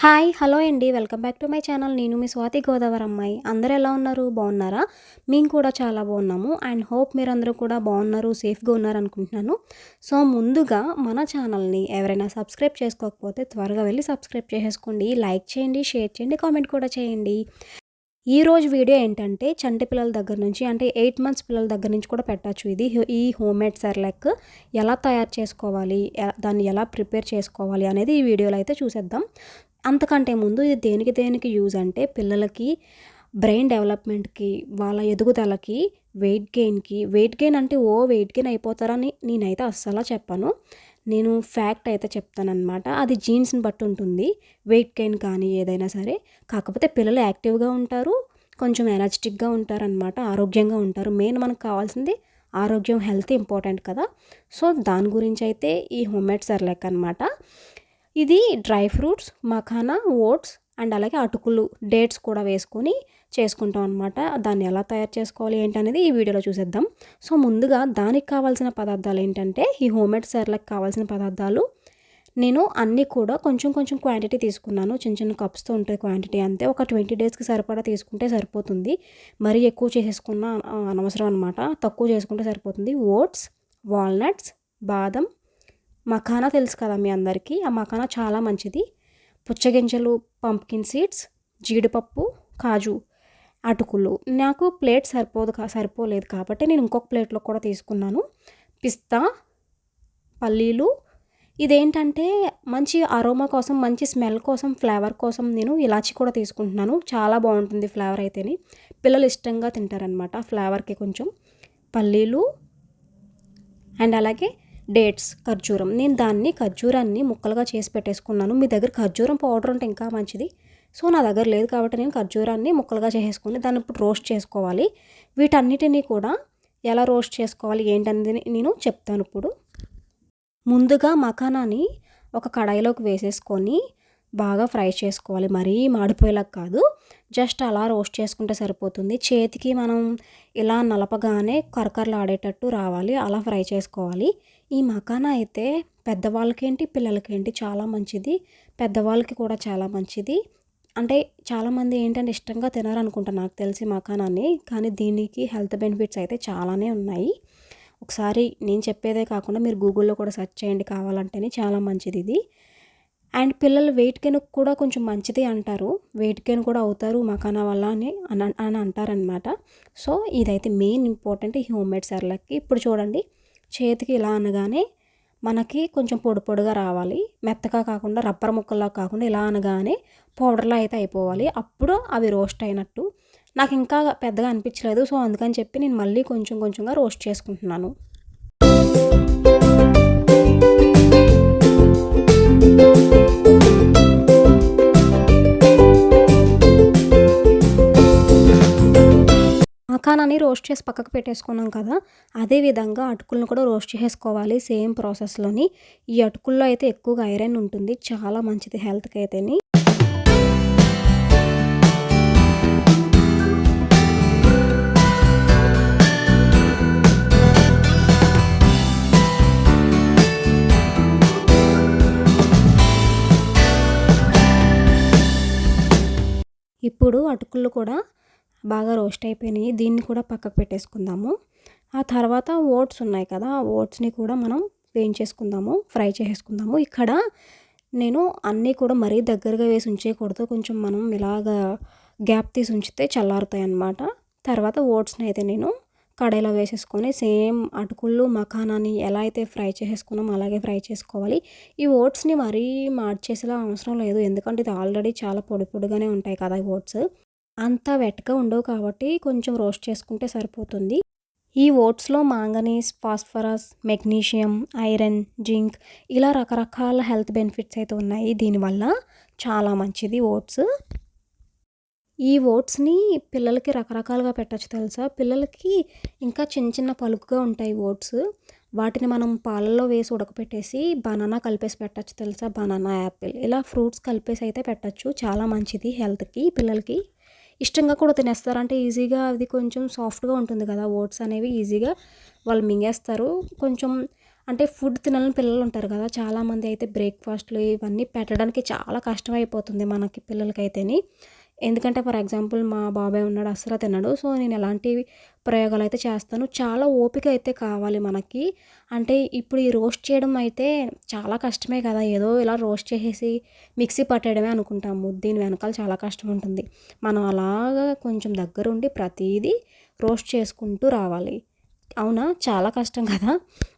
Hi hello అండి. Welcome back to my channel. నేను మీ స్వాతి గోదావరి అమ్మాయి. అందరూ ఎలా ఉన్నారు? బాగున్నారా? మేము కూడా చాలా బాగున్నాము. అండ్ హోప్ మీరందరూ కూడా బాగున్నారు సేఫ్గా ఉన్నారు అనుకుంటున్నాను. సో ముందుగా మన ఛానల్ని ఎవరైనా సబ్స్క్రైబ్ చేసుకోకపోతే త్వరగా వెళ్ళి సబ్స్క్రైబ్ చేసేసుకోండి. లైక్ చేయండి షేర్ చేయండి కామెంట్ కూడా చేయండి. ఈ రోజు వీడియో ఏంటంటే చంటి పిల్లల దగ్గర నుంచి అంటే ఎయిట్ మంత్స్ పిల్లల దగ్గర నుంచి కూడా పెట్టచ్చు ఇది. ఈ హోమ్ మేడ్ సెర్లెక్ ఎలా తయారు చేసుకోవాలి దాన్ని ఎలా ప్రిపేర్ చేసుకోవాలి అనేది ఈ వీడియోలో అయితే చూసేద్దాం. అంతకంటే ముందు ఇది దేనికి దేనికి యూజ్ అంటే పిల్లలకి బ్రెయిన్ డెవలప్మెంట్కి వాళ్ళ ఎదుగుదలకి వెయిట్ గెయిన్కి. వెయిట్ గెయిన్ అంటే ఓ వెయిట్ గెయిన్ అయిపోతారని నేనైతే అస్సలు చెప్పను. నేను ఫ్యాక్ట్ అయితే చెప్తానమాట అది జీన్స్ని బట్టి ఉంటుంది. వెయిట్ గెయిన్ కానీ ఏదైనా సరే. కాకపోతే పిల్లలు యాక్టివ్గా ఉంటారు. కొంచెం ఎనర్జెటిక్గా ఉంటారనమాట ఆరోగ్యంగా ఉంటారు. మెయిన్ మనకు కావాల్సింది ఆరోగ్యం హెల్త్ ఇంపార్టెంట్ కదా. సో దాని గురించి అయితే ఈ హోమ్మేడ్ సర్లేక్ అనమాట ఇది dry fruits makhana oats and అలాగే అటుకులు డేట్స్ కూడా వేసుకొని చేసుకుంటాం అనమాట దాన్ని ఎలా తయారు చేసుకోవాలి ఏంటనేది ఈ వీడియోలో చూసేద్దాం. సో ముందుగా దానికి కావాల్సిన పదార్థాలు ఏంటంటే ఈ హోమ్మేడ్ సెర్లకు కావాల్సిన పదార్థాలు. నేను అన్నీ కూడా కొంచెం కొంచెం క్వాంటిటీ తీసుకున్నాను. చిన్న చిన్న కప్స్తో ఉంటుంది క్వాంటిటీ అంతే. ఒక ట్వంటీ డేస్కి సరిపడా తీసుకుంటే సరిపోతుంది. మరీ ఎక్కువ చేసేసుకున్న అనవసరం అనమాట తక్కువ చేసుకుంటే సరిపోతుంది. ఓట్స్ వాల్నట్స్ బాదం మఖానా తెలుసు కదా మీ అందరికీ. ఆ మఖానా చాలా మంచిది. పుచ్చగింజలు పంప్కిన్ సీడ్స్ జీడిపప్పు కాజు అటుకులు. నాకు ప్లేట్ సరిపోదు కా సరిపోలేదు కాబట్టి నేను ఇంకొక ప్లేట్లో కూడా తీసుకున్నాను. పిస్తా పల్లీలు. ఇదేంటంటే మంచి అరోమా కోసం మంచి స్మెల్ కోసం ఫ్లేవర్ కోసం నేను ఇలాచి కూడా తీసుకుంటున్నాను. చాలా బాగుంటుంది ఫ్లేవర్ అయితేని. పిల్లలు ఇష్టంగా తింటారనమాట ఫ్లేవర్కి కొంచెం. పల్లీలు. అండ్ అలాగే డేట్స్ ఖర్జూరం. నేను దాన్ని ఖర్జూరాన్ని ముక్కలుగా చేసి పెట్టేసుకున్నాను. మీ దగ్గర ఖర్జూరం పౌడర్ ఉంటే ఇంకా మంచిది. సో నా దగ్గర లేదు కాబట్టి నేను ఖర్జూరాన్ని ముక్కలుగా చేసేసుకొని దాన్ని ఇప్పుడు రోస్ట్ చేసుకోవాలి. వీటన్నిటినీ కూడా ఎలా రోస్ట్ చేసుకోవాలి ఏంటనేది నేను చెప్తాను ఇప్పుడు. ముందుగా మఖానాని ఒక కడాయిలోకి వేసేసుకొని బాగా ఫ్రై చేసుకోవాలి. మరీ మాడిపోయేలా కాదు. జస్ట్ అలా రోస్ట్ చేసుకుంటే సరిపోతుంది. చేతికి మనం ఇలా నలపగానే కరకరలాడేటట్టు రావాలి. అలా ఫ్రై చేసుకోవాలి. ఈ మఖానా అయితే పెద్దవాళ్ళకేంటి పిల్లలకేంటి చాలా మంచిది. పెద్దవాళ్ళకి కూడా చాలా మంచిది. అంటే చాలామంది ఏంటంటే ఇష్టంగా తినారనుకుంటా నాకు తెలిసి మకానాన్ని. కానీ దీనికి హెల్త్ బెనిఫిట్స్ అయితే చాలానే ఉన్నాయి. ఒకసారి నేను చెప్పేదే కాకుండా మీరు గూగుల్లో కూడా సెర్చ్ చేయండి కావాలంటేనే చాలా మంచిది ఇది. అండ్ పిల్లలు వెయిట్ గెయిన్ కూడా కొంచెం మంచిది అంటారు. వెయిట్ గెయిన్ కూడా అవుతారు మకానా వల్ల అని అని అని అంటారనమాట సో ఇదైతే మెయిన్ ఇంపార్టెంట్ ఈ హోమ్ మేడ్ ఇప్పుడు చూడండి చేతికి ఇలా అనగానే మనకి కొంచెం పొడి పొడిగా రావాలి. మెత్తగా కాకుండా రబ్బర్ ముక్కల్లా కాకుండా ఇలా అనగానే పౌడర్లా అయితే అయిపోవాలి. అప్పుడు అవి రోస్ట్ అయినట్టు. నాకు ఇంకా పెద్దగా అనిపించలేదు. సో అందుకని చెప్పి నేను మళ్ళీ కొంచెం కొంచెంగా రోస్ట్ చేసుకుంటున్నాను. మకానాన్ని రోస్ట్ చేసి పక్కకు పెట్టేసుకున్నాం కదా అదే విధంగా అటుకులను కూడా రోస్ట్ చేసుకోవాలి సేమ్ ప్రాసెస్లోని. ఈ అటుకుల్లో అయితే ఎక్కువగా ఐరన్ ఉంటుంది చాలా మంచిది హెల్త్కి అయితేని. ఇప్పుడు అటుకులు కూడా బాగా రోస్ట్ అయిపోయినాయి. దీన్ని కూడా పక్కకు పెట్టేసుకుందాము. ఆ తర్వాత ఓట్స్ ఉన్నాయి కదా ఆ ఓట్స్ని కూడా మనం వేయించేసుకుందాము ఫ్రై చేసేసుకుందాము. ఇక్కడ నేను అన్నీ కూడా మరీ దగ్గరగా వేసి ఉంచేయకూడదు కొంచెం మనం ఇలాగా గ్యాప్ తీసి ఉంచితే చల్లారుతాయి అన్నమాట. తర్వాత ఓట్స్ని అయితే నేను కడాయిలో వేసేసుకొని సేమ్ అటుకులు మఖానాన్ని ఎలా అయితే ఫ్రై చేసేసుకున్నామో అలాగే ఫ్రై చేసుకోవాలి. ఈ ఓట్స్ని మరీ మార్చేసేలా అవసరం లేదు. ఎందుకంటే ఇది ఆల్రెడీ చాలా పొడి పొడిగానే ఉంటాయి కదా ఈ ఓట్స్. అంత వెట్గా ఉండవు కాబట్టి కొంచెం రోస్ట్ చేసుకుంటే సరిపోతుంది. ఈ ఓట్స్లో manganese phosphorus magnesium iron zinc ఇలా రకరకాల హెల్త్ బెనిఫిట్స్ అయితే ఉన్నాయి. దీనివల్ల చాలా మంచిది ఓట్స్. ఈ ఓట్స్ని పిల్లలకి రకరకాలుగా పెట్టచ్చు తెలుసా? పిల్లలకి ఇంకా చిన్న చిన్న పలుకుగా ఉంటాయి ఓట్స్. వాటిని మనం పాలల్లో వేసి ఉడకపెట్టేసి బనానా కలిపేసి పెట్టచ్చు తెలుసా? బనానా యాపిల్ ఇలా ఫ్రూట్స్ కలిపేసి అయితే పెట్టచ్చు. చాలా మంచిది హెల్త్కి పిల్లలకి. ఇష్టంగా కూడా తినేస్తారు. అంటే ఈజీగా అది కొంచెం సాఫ్ట్గా ఉంటుంది కదా ఓట్స్ అనేవి ఈజీగా వాళ్ళు మింగేస్తారు. కొంచెం అంటే ఫుడ్ తినాలని పిల్లలు ఉంటారు కదా చాలామంది అయితే బ్రేక్ఫాస్ట్లు ఇవన్నీ పెట్టడానికి చాలా కష్టం అయిపోతుంది మనకి పిల్లలకైతేని. ఎందుకంటే ఫర్ ఎగ్జాంపుల్ మా బాబాయ్ ఉన్నాడు అస్సలు తినడు. సో నేను ఎలాంటి ప్రయోగాలు అయితే చేస్తాను. చాలా ఓపిక అయితే కావాలి మనకి. అంటే ఇప్పుడు ఈ రోస్ట్ చేయడం అయితే చాలా కష్టమే కదా. ఏదో ఇలా రోస్ట్ చేసేసి మిక్సీ పట్టేయడమే అనుకుంటాము. దీని వెనకాల చాలా కష్టం ఉంటుంది. మనం అలాగా కొంచెం దగ్గరుండి ప్రతిదీ రోస్ట్ చేసుకుంటూ రావాలి. అవునా? చాలా కష్టం కదా.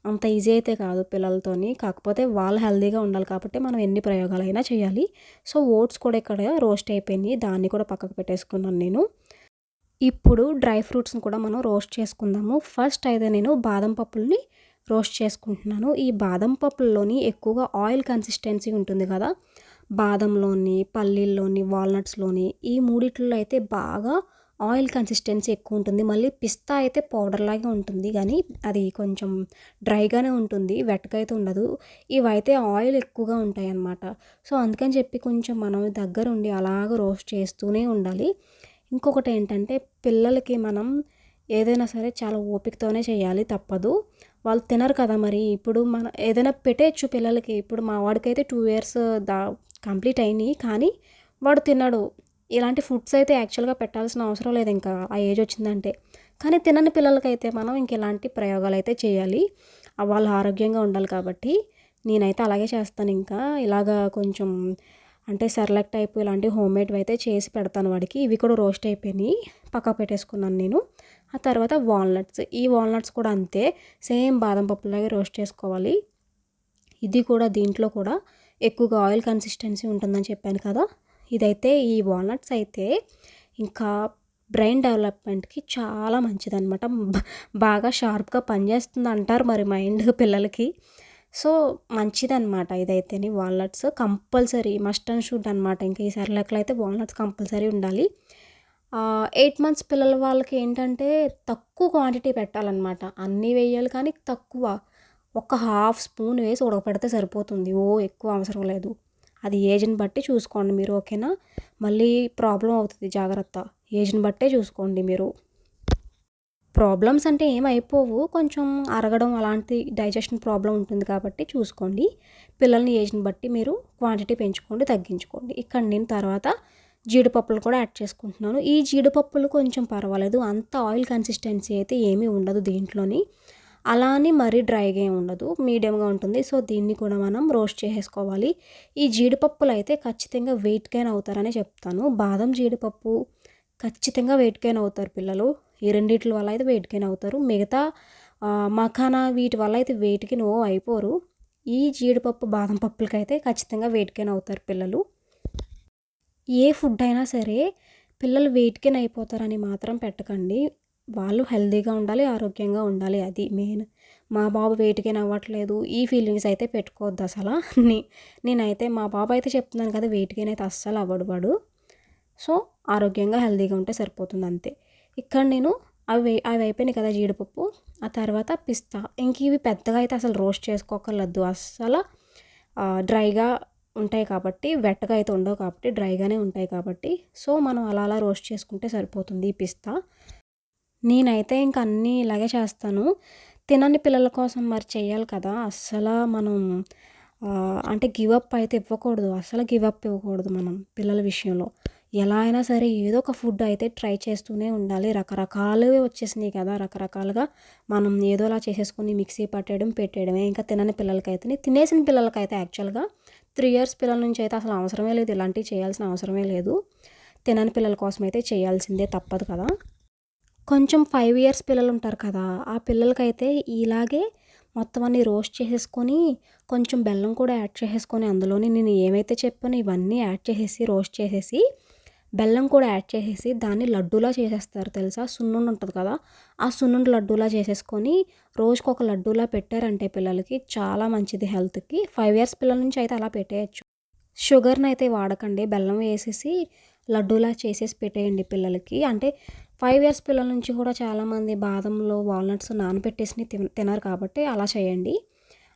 అంత ఈజీ అయితే కాదు పిల్లలతోని. కాకపోతే వాళ్ళు హెల్తీగా ఉండాలి కాబట్టి మనం ఎన్ని ప్రయోగాలైనా చేయాలి. సో ఓట్స్ కూడా ఇక్కడ రోస్ట్ అయిపోయినాయి. దాన్ని కూడా పక్కకు పెట్టేసుకున్నాను నేను. ఇప్పుడు డ్రై ఫ్రూట్స్ని కూడా మనం రోస్ట్ చేసుకుందాము. ఫస్ట్ అయితే నేను బాదం పప్పుల్ని రోస్ట్ చేసుకుంటున్నాను. ఈ బాదం పప్పుల్లోని ఎక్కువగా ఆయిల్ కన్సిస్టెన్సీ ఉంటుంది కదా. బాదంలోని పల్లీల్లోని వాల్నట్స్లోని ఈ మూడిట్లో అయితే బాగా ఆయిల్ కన్సిస్టెన్సీ ఎక్కువ ఉంటుంది. మళ్ళీ పిస్తా అయితే పౌడర్ లాగే ఉంటుంది. కానీ అది కొంచెం డ్రైగానే ఉంటుంది. వెట్గా అయితే ఉండదు. ఇవైతే ఆయిల్ ఎక్కువగా ఉంటాయి అన్నమాట సో అందుకని చెప్పి కొంచెం మనం దగ్గర ఉండి అలాగ రోస్ట్ చేస్తూనే ఉండాలి. ఇంకొకటి ఏంటంటే పిల్లలకి మనం ఏదైనా సరే చాలా ఓపికతోనే చేయాలి. తప్పదు. వాళ్ళు తినరు కదా మరి. ఇప్పుడు మన ఏదైనా పెట్టేయచ్చు పిల్లలకి. ఇప్పుడు మా వాడికైతే టూ ఇయర్స్ దా కంప్లీట్ అయినాయి. కానీ వాడు తిన్నాడు ఇలాంటి ఫుడ్స్ అయితే యాక్చువల్గా పెట్టాల్సిన అవసరం లేదు ఇంకా ఆ ఏజ్ వచ్చిందంటే. కానీ తినని పిల్లలకైతే మనం ఇంక ఇలాంటి ప్రయోగాలు అయితే చేయాలి వాళ్ళు ఆరోగ్యంగా ఉండాలి కాబట్టి నేనైతే అలాగే చేస్తాను. ఇంకా ఇలాగా కొంచెం అంటే సెర్లెక్ట్ టైప్ ఇలాంటి హోమ్ అయితే చేసి పెడతాను వాడికి. ఇవి కూడా రోస్ట్ అయిపోయినాయి. పక్క పెట్టేసుకున్నాను నేను. ఆ తర్వాత వాల్నట్స్. ఈ వాల్నట్స్ కూడా అంతే. సేమ్ బాదం పప్పులాగే రోస్ట్ చేసుకోవాలి. ఇది కూడా దీంట్లో కూడా ఎక్కువగా ఆయిల్ కన్సిస్టెన్సీ ఉంటుందని చెప్పాను కదా. ఇదైతే ఈ వాల్నట్స్ అయితే ఇంకా బ్రెయిన్ డెవలప్మెంట్కి చాలా మంచిదన్నమాట. బాగా షార్ప్గా పనిచేస్తుంది అంటారు మరి మైండ్ పిల్లలకి. సో మంచిదన్నమాట ఇదైతేనే walnuts. Compulsory must and should అనమాట ఇంకా ఈ సర్లెక్లో అయితే వాల్నట్స్ కంపల్సరీ ఉండాలి. ఎయిట్ మంత్స్ పిల్లల వాళ్ళకి ఏంటంటే తక్కువ క్వాంటిటీ పెట్టాలన్నమాట. అన్నీ వేయాలి కానీ తక్కువ. ఒక హాఫ్ స్పూన్ వేసి ఉడకపెడితే సరిపోతుంది. ఓ ఎక్కువ అవసరం లేదు. అది ఏజ్ని బట్టి చూసుకోండి మీరు ఓకేనా? మళ్ళీ ప్రాబ్లం అవుతుంది జాగ్రత్త. ఏజ్ని బట్టే చూసుకోండి మీరు. ప్రాబ్లమ్స్ అంటే ఏమైపోవు కొంచెం అరగడం అలాంటి డైజెషన్ ప్రాబ్లం ఉంటుంది కాబట్టి చూసుకోండి. పిల్లల్ని ఏజ్ని బట్టి మీరు క్వాంటిటీ పెంచుకోండి తగ్గించుకోండి. ఇక్కడ నేను తర్వాత జీడిపప్పులు కూడా యాడ్ చేసుకుంటున్నాను. ఈ జీడిపప్పులు కొంచెం పర్వాలేదు. అంత ఆయిల్ కన్సిస్టెన్సీ అయితే ఏమీ ఉండదు దీంట్లోని. అలా అని మరీ డ్రైగా ఏమి ఉండదు మీడియంగా ఉంటుంది. సో దీన్ని కూడా మనం రోస్ట్ చేసేసుకోవాలి. ఈ జీడిపప్పులు అయితే ఖచ్చితంగా వెయిట్ గెయిన్ అవుతారని చెప్తాను. బాదం జీడిపప్పు ఖచ్చితంగా వెయిట్ గెయిన్ అవుతారు పిల్లలు. ఈ రెండిటి వల్ల అయితే వెయిట్ గెయిన్ అవుతారు. మిగతా మఖానా వీటి వల్ల అయితే వెయిట్కి నో అయిపోరు. ఈ జీడిపప్పు బాదం పప్పులకైతే ఖచ్చితంగా వెయిట్ గెయిన్ అవుతారు పిల్లలు. ఏ ఫుడ్ అయినా సరే పిల్లలు వెయిట్ గెయిన్ అయిపోతారని మాత్రం పెట్టకండి. వాళ్ళు హెల్దీగా ఉండాలి ఆరోగ్యంగా ఉండాలి అది మెయిన్. మా బాబు వెయిట్ అవ్వట్లేదు ఈ ఫీలింగ్స్ అయితే పెట్టుకోవద్దు అసలు. నీ నేనైతే మా బాబు అయితే చెప్తున్నాను కదా వెయిట్ గెయిన్ అయితే అస్సలు అవ్వడు వాడు. సో ఆరోగ్యంగా హెల్దీగా ఉంటే సరిపోతుంది అంతే. ఇక్కడ నేను అవి అవి అయిపోయినాయి కదా జీడిపప్పు ఆ తర్వాత పిస్తా. ఇంక ఇవి పెద్దగా అయితే అసలు రోస్ట్ చేసుకోకర్లేదు. అస్సలు డ్రైగా ఉంటాయి కాబట్టి వెట్టగా అయితే ఉండవు కాబట్టి డ్రైగానే ఉంటాయి కాబట్టి. సో మనం అలా అలా రోస్ట్ చేసుకుంటే సరిపోతుంది ఈ పిస్తా. నేనైతే ఇంక అన్నీ ఇలాగే చేస్తాను. తినని పిల్లల కోసం మరి చేయాలి కదా. అస్సలు మనం అంటే గివ్ అప్ అయితే ఇవ్వకూడదు. అసలు గివ్ అప్ ఇవ్వకూడదు మనం పిల్లల విషయంలో. ఎలా అయినా సరే ఏదో ఒక ఫుడ్ అయితే ట్రై చేస్తూనే ఉండాలి. రకరకాలు వచ్చేసినాయి కదా. రకరకాలుగా మనం ఏదోలా చేసేసుకొని మిక్సీ పట్టేయడం పెట్టేయడమే. ఇంకా తినని పిల్లలకైతే తినేసిన పిల్లలకైతే యాక్చువల్గా త్రీ ఇయర్స్ పిల్లల నుంచి అయితే అసలు అవసరమే లేదు. ఇలాంటివి చేయాల్సిన అవసరమే లేదు. తినని పిల్లల కోసం అయితే చేయాల్సిందే తప్పదు కదా. కొంచెం ఫైవ్ ఇయర్స్ పిల్లలు ఉంటారు కదా ఆ పిల్లలకైతే ఇలాగే మొత్తం అన్ని రోస్ట్ చేసేసుకొని కొంచెం బెల్లం కూడా యాడ్ చేసేసుకొని అందులోని నేను ఏమైతే చెప్పానో ఇవన్నీ యాడ్ చేసేసి రోస్ట్ చేసేసి బెల్లం కూడా యాడ్ చేసేసి దాన్ని లడ్డూలా చేసేస్తారు తెలుసా? సున్నుండి ఉంటుంది కదా ఆ సున్నుండి లడ్డూలా చేసేసుకొని రోజుకు ఒక లడ్డూలా పెట్టారంటే పిల్లలకి చాలా మంచిది హెల్త్కి. ఫైవ్ ఇయర్స్ పిల్లల నుంచి అయితే అలా పెట్టేయచ్చు. షుగర్ని అయితే వాడకండి బెల్లం వేసేసి లడ్డూలా చేసేసి పెట్టేయండి పిల్లలకి. అంటే ఫైవ్ ఇయర్స్ పిల్లల నుంచి కూడా చాలామంది బాదంలో వాల్నట్స్ నానబెట్టేసి తినరు కాబట్టి అలా చేయండి.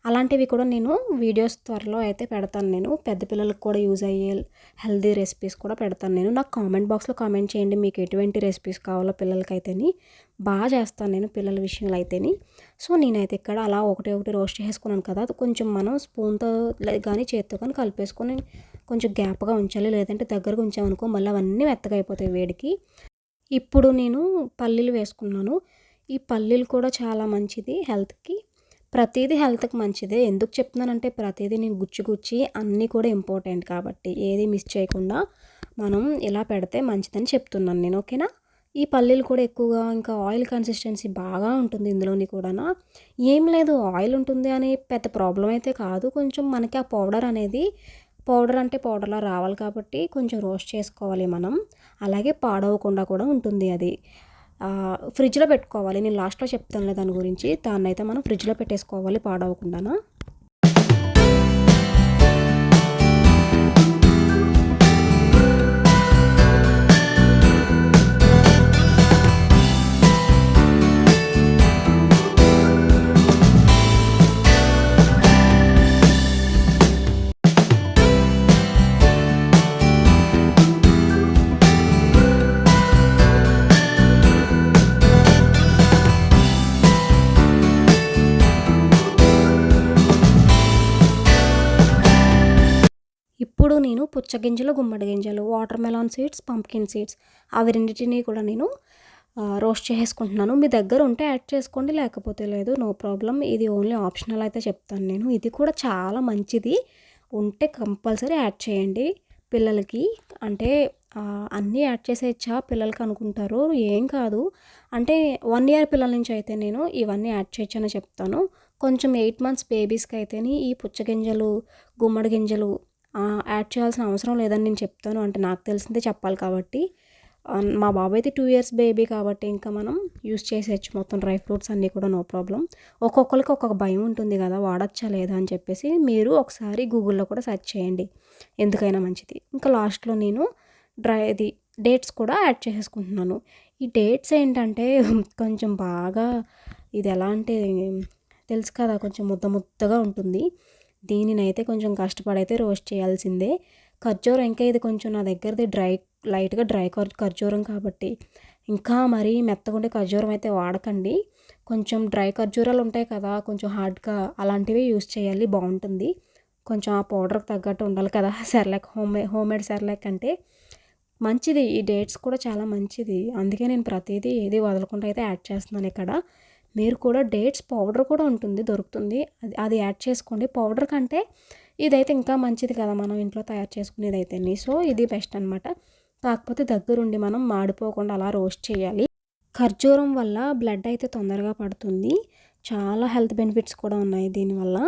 అలాంటివి కూడా నేను వీడియోస్ త్వరలో అయితే పెడతాను నేను. పెద్ద పిల్లలకు కూడా యూజ్ అయ్యే హెల్దీ రెసిపీస్ కూడా పెడతాను నేను. నాకు కామెంట్ బాక్స్లో కామెంట్ చేయండి మీకు ఎటువంటి రెసిపీస్ కావాలో పిల్లలకైతేని. బాగా చేస్తాను నేను పిల్లల విషయంలో అయితేని సో నేనైతే ఇక్కడ అలా ఒకటి ఒకటి రోస్ట్ చేసుకున్నాను కదా. అది కొంచెం మనం స్పూన్తో కానీ చేత్తో కానీ కలిపేసుకొని కొంచెం గ్యాప్గా ఉంచాలి. లేదంటే దగ్గరకు ఉంచామనుకో మళ్ళీ అవన్నీ మెత్తగా అయిపోతాయి వేడికి. ఇప్పుడు నేను పల్లీలు వేసుకున్నాను. ఈ పల్లీలు కూడా చాలా మంచిది హెల్త్కి. ప్రతిదీ హెల్త్కి మంచిదే. ఎందుకు చెప్తున్నానంటే ప్రతిదీ నేను గుచ్చి గుచ్చి అన్నీ కూడా ఇంపార్టెంట్ కాబట్టి ఏది మిస్ చేయకుండా మనం ఇలా పెడితే మంచిదని చెప్తున్నాను నేను ఓకేనా? ఈ పల్లీలు కూడా ఎక్కువగా ఇంకా ఆయిల్ కన్సిస్టెన్సీ బాగా ఉంటుంది ఇందులోని కూడా ఏం లేదు ఆయిల్ ఉంటుంది అని పెద్ద ప్రాబ్లం అయితే కాదు. కొంచెం మనకి ఆ పౌడర్ అనేది పౌడర్ అంటే పౌడర్లా రావాలి కాబట్టి కొంచెం రోస్ట్ చేసుకోవాలి మనం. అలాగే పాడవకుండా కూడా ఉంటుంది అది. ఫ్రిడ్జ్లో పెట్టుకోవాలి. నేను లాస్ట్లో చెప్తానులే దాని గురించి. దాన్ని అయితే మనం ఫ్రిడ్జ్లో పెట్టేసుకోవాలి పాడవకుండా నేను పుచ్చగింజలు గుమ్మడి గింజలు watermelon seeds pumpkin seeds అవి రెండింటిని కూడా నేను రోస్ట్ చేసుకుంటున్నాను మీ దగ్గర ఉంటే యాడ్ చేసుకోండి లేకపోతే లేదు నో ప్రాబ్లం ఇది ఓన్లీ ఆప్షనల్ అయితే చెప్తాను నేను. ఇది కూడా చాలా మంచిది. ఉంటే కంపల్సరీ యాడ్ చేయండి. పిల్లలకి అంటే అన్నీ యాడ్ చేసేచ్చా పిల్లలకి అనుకుంటారు ఏం కాదు. అంటే వన్ ఇయర్ పిల్లల నుంచి అయితే నేను ఇవన్నీ యాడ్ చేయొచ్చని చెప్తాను. కొంచెం ఎయిట్ మంత్స్ బేబీస్కి అయితేనే ఈ పుచ్చగింజలు గుమ్మడి గింజలు యాడ్ చేయాల్సిన అవసరం లేదని నేను చెప్తాను. అంటే నాకు తెలిసిందే చెప్పాలి కాబట్టి. మా బాబు అయితే టూ ఇయర్స్ బేబీ కాబట్టి ఇంకా మనం యూస్ చేసేయచ్చు. మొత్తం డ్రై ఫ్రూట్స్ అన్నీ కూడా నో ప్రాబ్లం ఒక్కొక్కరికి ఒక్కొక్క భయం ఉంటుంది కదా వాడచ్చా లేదా అని చెప్పేసి మీరు ఒకసారి గూగుల్లో కూడా సెర్చ్ చేయండి. ఎందుకైనా మంచిది. ఇంకా లాస్ట్లో నేను డ్రై ఇది డేట్స్ కూడా యాడ్ చేసేసుకుంటున్నాను. ఈ డేట్స్ ఏంటంటే కొంచెం బాగా ఇది ఎలా అంటే తెలుసు కదా కొంచెం ముద్ద ముద్దగా ఉంటుంది. దీనినైతే కొంచెం కష్టపడైతే రోస్ట్ చేయాల్సిందే. ఖర్జూరం ఇంకా ఇది కొంచెం నా దగ్గరది డ్రై లైట్గా డ్రై ఖర్జూరం కాబట్టి. ఇంకా మరీ మెత్తగుండే ఖర్జూరం అయితే వాడకండి. కొంచెం డ్రై ఖర్జూరాలు ఉంటాయి కదా కొంచెం హార్డ్గా అలాంటివి యూస్ చేయాలి బాగుంటుంది. కొంచెం ఆ పౌడర్కి తగ్గట్టు ఉండాలి కదా Cerelac home homemade Cerelac Cerelac అంటే. మంచిది ఈ డేట్స్ కూడా చాలా మంచిది. అందుకే నేను ప్రతిదీ ఏది వదలకుండా అయితే యాడ్ చేస్తున్నాను ఇక్కడ. మీరు కూడా డేట్స్ పౌడర్ కూడా ఉంటుంది దొరుకుతుంది. అది అది యాడ్ చేసుకోండి. పౌడర్ కంటే ఇదైతే ఇంకా మంచిది కదా మనం ఇంట్లో తయారు చేసుకునేది అయితే సో ఇది బెస్ట్ అనమాట కాకపోతే దగ్గరుండి మనం మాడిపోకుండా అలా రోస్ట్ చేయాలి. ఖర్జూరం వల్ల బ్లడ్ అయితే తొందరగా పడుతుంది. చాలా హెల్త్ బెనిఫిట్స్ కూడా ఉన్నాయి దీనివల్ల.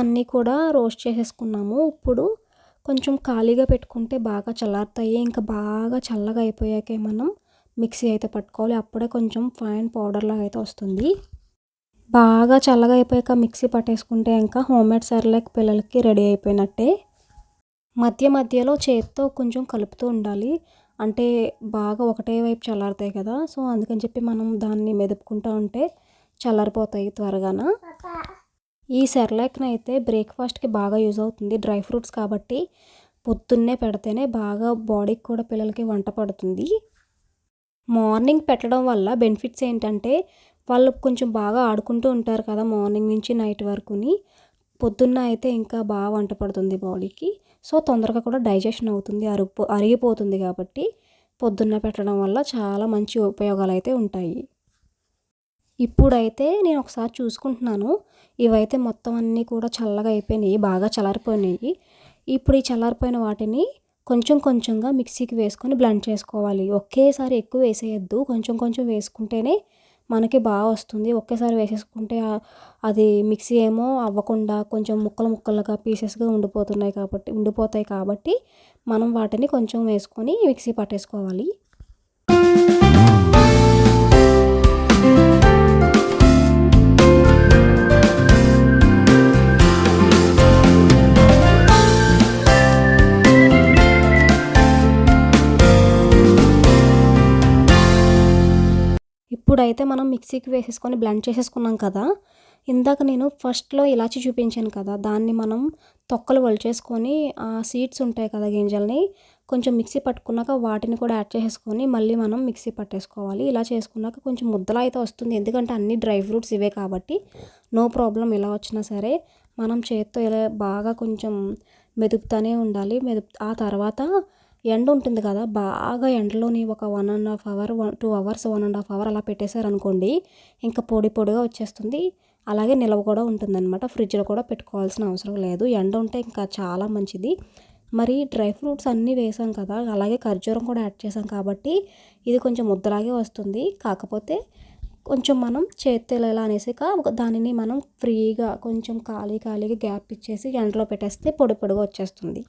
అన్నీ కూడా రోస్ట్ చేసేసుకున్నాము. ఇప్పుడు కొంచెం ఖాళీగా పెట్టుకుంటే బాగా చల్లారుతాయి. ఇంకా బాగా చల్లగా అయిపోయాకే మనం మిక్సీ అయితే పట్టుకోవాలి. అప్పుడే కొంచెం ఫైన్ పౌడర్లాగా అయితే వస్తుంది. బాగా చల్లగా అయిపోయాక మిక్సీ పట్టేసుకుంటే ఇంకా హోమ్ మేడ్ పిల్లలకి రెడీ అయిపోయినట్టే. మధ్య మధ్యలో చేత్తో కొంచెం కలుపుతూ ఉండాలి. అంటే బాగా ఒకటే వైపు చల్లారుతాయి కదా. సో అందుకని చెప్పి మనం దాన్ని మెదుపుకుంటూ ఉంటే చల్లారిపోతాయి త్వరగాన. ఈ సెర్లాక్ని అయితే బ్రేక్ఫాస్ట్కి బాగా యూజ్ అవుతుంది. డ్రై ఫ్రూట్స్ కాబట్టి పొద్దున్నే పెడితేనే బాగా బాడీకి కూడా పిల్లలకి వంట పడుతుంది. మార్నింగ్ పెట్టడం వల్ల బెనిఫిట్స్ ఏంటంటే వాళ్ళు కొంచెం బాగా ఆడుకుంటూ ఉంటారు కదా మార్నింగ్ నుంచి నైట్ వరకుని. పొద్దున్న అయితే ఇంకా బాగా వంట పడుతుంది బాడీకి. సో తొందరగా కూడా డైజెషన్ అవుతుంది అరుగు అరిగిపోతుంది కాబట్టి పొద్దున్న పెట్టడం వల్ల చాలా మంచి ఉపయోగాలు అయితే ఉంటాయి. ఇప్పుడైతే నేను ఒకసారి చూసుకుంటున్నాను. ఇవైతే మొత్తం అన్నీ కూడా చల్లగా అయిపోయినాయి బాగా చల్లారిపోయినాయి. ఇప్పుడు ఈ చల్లారిపోయిన వాటిని కొంచెం కొంచెంగా మిక్సీకి వేసుకొని బ్లెండ్ చేసుకోవాలి. ఒకేసారి ఎక్కువ వేసేయద్దు. కొంచెం కొంచెం వేసుకుంటేనే మనకి బాగా వస్తుంది. ఒకేసారి వేసేసుకుంటే అది మిక్సీ ఏమో అవ్వకుండా కొంచెం ముక్కలు ముక్కలుగా పీసెస్గా ఉండిపోతున్నాయి కాబట్టి ఉండిపోతాయి కాబట్టి మనం వాటిని కొంచెం వేసుకొని మిక్సీ పట్టేసుకోవాలి. ఇప్పుడైతే మనం మిక్సీకి వేసేసుకొని బ్లెండ్ చేసేసుకున్నాం కదా ఇందాక నేను ఫస్ట్లో ఇలాచి చూపించాను కదా దాన్ని మనం తొక్కలు వలిచేసుకొని ఆ సీడ్స్ ఉంటాయి కదా గింజల్ని కొంచెం మిక్సీ పట్టుకున్నాక వాటిని కూడా యాడ్ చేసేసుకొని మళ్ళీ మనం మిక్సీ పట్టేసుకోవాలి. ఇలా చేసుకున్నాక కొంచెం ముద్దలా అయితే వస్తుంది ఎందుకంటే అన్ని డ్రై ఫ్రూట్స్ ఇవే కాబట్టి నో ప్రాబ్లం ఎలా వచ్చినా సరే మనం చేత్తో ఇలా బాగా కొంచెం మెదుపుతూనే ఉండాలి. మెదుపు ఆ తర్వాత ఎండ ఉంటుంది కదా బాగా ఎండలోని ఒక one and half hour one two hours one and half hour అలా పెట్టేశారనుకోండి ఇంకా పొడి పొడిగా వచ్చేస్తుంది. అలాగే నిల్వ కూడా ఉంటుందన్నమాట ఫ్రిడ్జ్లో కూడా పెట్టుకోవాల్సిన అవసరం లేదు. ఎండ ఉంటే ఇంకా చాలా మంచిది. మరి డ్రై ఫ్రూట్స్ అన్నీ వేసాం కదా అలాగే ఖర్జూరం కూడా యాడ్ చేసాం కాబట్టి ఇది కొంచెం ముద్దలాగే వస్తుంది. కాకపోతే కొంచెం మనం చేత్తో ఇలా అనేసాక దానిని మనం ఫ్రీగా కొంచెం ఖాళీ ఖాళీగా గ్యాప్ ఇచ్చేసి ఎండలో పెట్టేస్తే పొడి పొడిగా వచ్చేస్తుంది.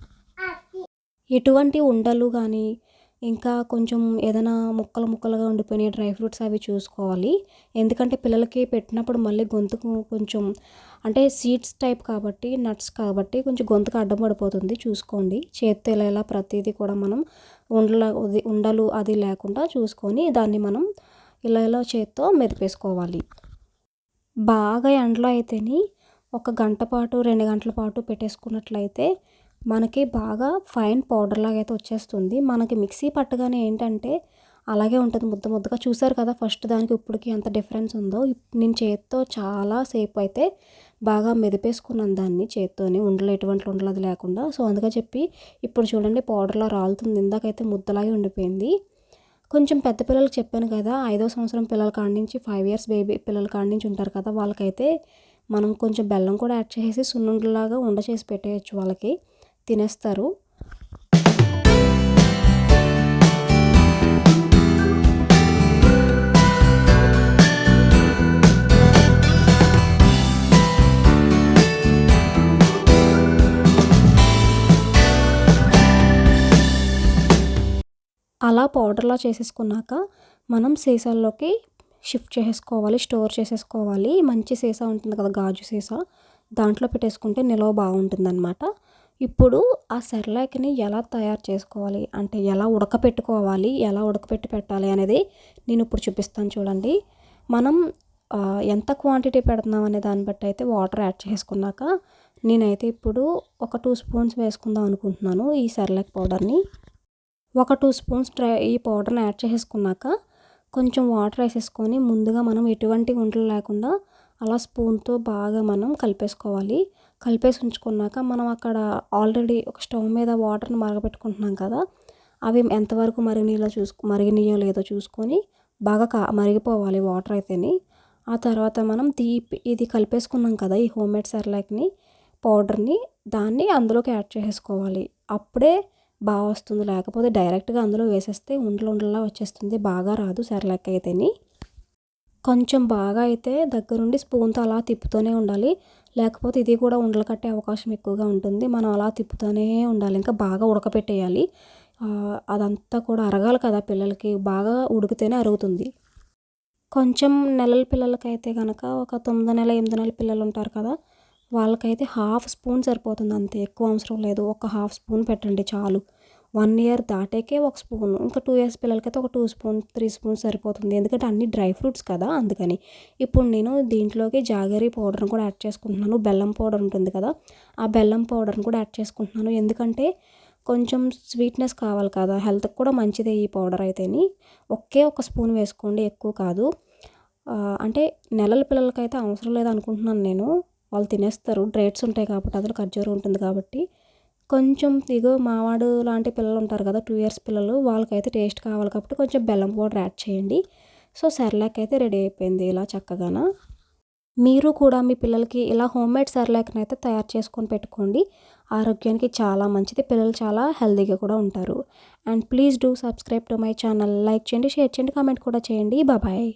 ఎటువంటి ఉండలు కానీ ఇంకా కొంచెం ఏదైనా ముక్కలు ముక్కలుగా ఉండిపోయిన డ్రై ఫ్రూట్స్ అవి చూసుకోవాలి. ఎందుకంటే పిల్లలకి పెట్టినప్పుడు మళ్ళీ గొంతుకు కొంచెం అంటే సీడ్స్ టైప్ కాబట్టి నట్స్ కాబట్టి కొంచెం గొంతుకు అడ్డం పడిపోతుంది. చూసుకోండి. చేత్తో ఇలా ప్రతిదీ కూడా మనం ఉండల ఉండలు అది లేకుండా చూసుకొని దాన్ని మనం ఇలా ఇలా చేత్తో మెదిపేసుకోవాలి. బాగా ఎండలో అయితేని ఒక గంట పాటు రెండు గంటల పాటు పెట్టేసుకున్నట్లయితే మనకి బాగా ఫైన్ పౌడర్ లాగా అయితే వచ్చేస్తుంది. మనకి మిక్సీ పట్టగానే ఏంటంటే అలాగే ఉంటుంది ముద్ద ముద్దగా. చూసారు కదా ఫస్ట్ దానికి ఇప్పటికి ఎంత డిఫరెన్స్ ఉందో. నేను చేత్తో చాలా సేపు అయితే బాగా మెదిపేసుకున్నాను దాన్ని చేత్తోని. ఉండలు ఎటువంటి ఉండలు అది లేకుండా. సో అందుకే చెప్పి ఇప్పుడు చూడండి పౌడర్లా రాలుతుంది. ఇందాకైతే ముద్దలాగే ఉండిపోయింది. కొంచెం పెద్ద పిల్లలకి చెప్పాను కదా ఐదో సంవత్సరం పిల్లల కాడి నుంచి ఫైవ్ ఇయర్స్ బేబీ పిల్లల కాడి నుంచి ఉంటారు కదా వాళ్ళకైతే మనం కొంచెం బెల్లం కూడా యాడ్ చేసి సున్నుండలాగా ఉండ చేసి పెట్టేయచ్చు వాళ్ళకి. తినేస్తారు. అలా పౌడర్లా చేసేసుకున్నాక మనం సీసాల్లోకి షిఫ్ట్ చేసేసుకోవాలి స్టోర్ చేసేసుకోవాలి. మంచి సీసా ఉంటుంది కదా గాజు సీసా. దాంట్లో పెట్టేసుకుంటే నిల్వ బాగుంటుందన్నమాట. ఇప్పుడు ఆ సెర్లాక్ని ఎలా తయారు చేసుకోవాలి? అంటే ఎలా ఉడకపెట్టుకోవాలి? ఎలా ఉడకపెట్టి పెట్టాలి అనేది నేను ఇప్పుడు చూపిస్తాను చూడండి. మనం ఎంత క్వాంటిటీ పెడుతున్నాం అనే దాన్ని బట్టి అయితే వాటర్ యాడ్ చేసుకున్నాక నేనైతే ఇప్పుడు ఒక టూ స్పూన్స్ వేసుకుందాం అనుకుంటున్నాను ఈ సెర్లాక్ పౌడర్ని ఒక టూ స్పూన్స్ డ్రై ఈ పౌడర్ని యాడ్ చేసుకున్నాక కొంచెం వాటర్ వేసేసుకొని ముందుగా మనం ఎటువంటి గుంటలు లేకుండా అలా స్పూన్తో బాగా మనం కలిపేసుకోవాలి. కలిపేసి ఉంచుకున్నాక మనం అక్కడ ఆల్రెడీ ఒక స్టవ్ మీద వాటర్ని మరగపెట్టుకుంటున్నాం కదా అవి ఎంతవరకు మరిగినీలో చూసుకు మరిగినీయో లేదో చూసుకొని బాగా కా మరిగిపోవాలి వాటర్ అయితేని. ఆ తర్వాత మనం తీపి ఇది కలిపేసుకున్నాం కదా ఈ హోమ్ మేడ్ సెర్లాక్ని పౌడర్ని దాన్ని అందులోకి యాడ్ చేసేసుకోవాలి. అప్పుడే బాగా వస్తుంది. లేకపోతే డైరెక్ట్గా అందులో వేసేస్తే ఉండలు ఉండలా వచ్చేస్తుంది. బాగా రాదు సెర్లాక్ అయితేని. కొంచెం బాగా అయితే దగ్గరుండి స్పూన్తో అలా తిప్పుతూనే ఉండాలి. లేకపోతే ఇది కూడా ఉండలు కట్టే అవకాశం ఎక్కువగా ఉంటుంది. మనం అలా తిప్పుతూనే ఉండాలి. ఇంకా బాగా ఉడకపెట్టేయాలి. అదంతా కూడా అరగాలి కదా పిల్లలకి. బాగా ఉడికితేనే అరుగుతుంది. కొంచెం నెలల పిల్లలకైతే కనుక ఒక తొమ్మిది నెల ఎనిమిది నెలల పిల్లలు ఉంటారు కదా వాళ్ళకైతే హాఫ్ స్పూన్ సరిపోతుంది అంతే. ఎక్కువ అవసరం లేదు. ఒక హాఫ్ స్పూన్ పెట్టండి చాలు. వన్ ఇయర్ దాటేకే ఒక స్పూన్ ఇంకా టూ ఇయర్స్ పిల్లలకైతే ఒక టూ స్పూన్ త్రీ స్పూన్ సరిపోతుంది. ఎందుకంటే అన్ని డ్రై ఫ్రూట్స్ కదా అందుకని. ఇప్పుడు నేను దీంట్లోకి జాగరీ పౌడర్ని కూడా యాడ్ చేసుకుంటున్నాను. బెల్లం పౌడర్ ఉంటుంది కదా ఆ బెల్లం పౌడర్ని కూడా యాడ్ చేసుకుంటున్నాను. ఎందుకంటే కొంచెం స్వీట్నెస్ కావాలి కదా హెల్త్కి కూడా మంచిదే ఈ పౌడర్ అయితేని. ఒకే ఒక స్పూన్ వేసుకోండి ఎక్కువ కాదు. అంటే నెలల పిల్లలకైతే అవసరం లేదు అనుకుంటున్నాను నేను. వాళ్ళు తినేస్తారు డ్రేట్స్ ఉంటాయి కాబట్టి అందులో ఖర్జూరం ఉంటుంది కాబట్టి. కొంచెం ఇగో మావాడు లాంటి పిల్లలు ఉంటారు కదా టూ ఇయర్స్ పిల్లలు వాళ్ళకైతే టేస్ట్ కావాలి కాబట్టి కొంచెం బెల్లం పౌడర్ యాడ్ చేయండి. సో సెర్లాక్ అయితే రెడీ అయిపోయింది ఇలా చక్కగాన. మీరు కూడా మీ పిల్లలకి ఇలా హోమ్ మేడ్ సెర్లాక్ని అయితే తయారు చేసుకొని పెట్టుకోండి. ఆరోగ్యానికి చాలా మంచిది పిల్లలు చాలా హెల్తీగా కూడా ఉంటారు. And please do subscribe to my channel like చేయండి షేర్ చేయండి కామెంట్ కూడా చేయండి. బాబాయ్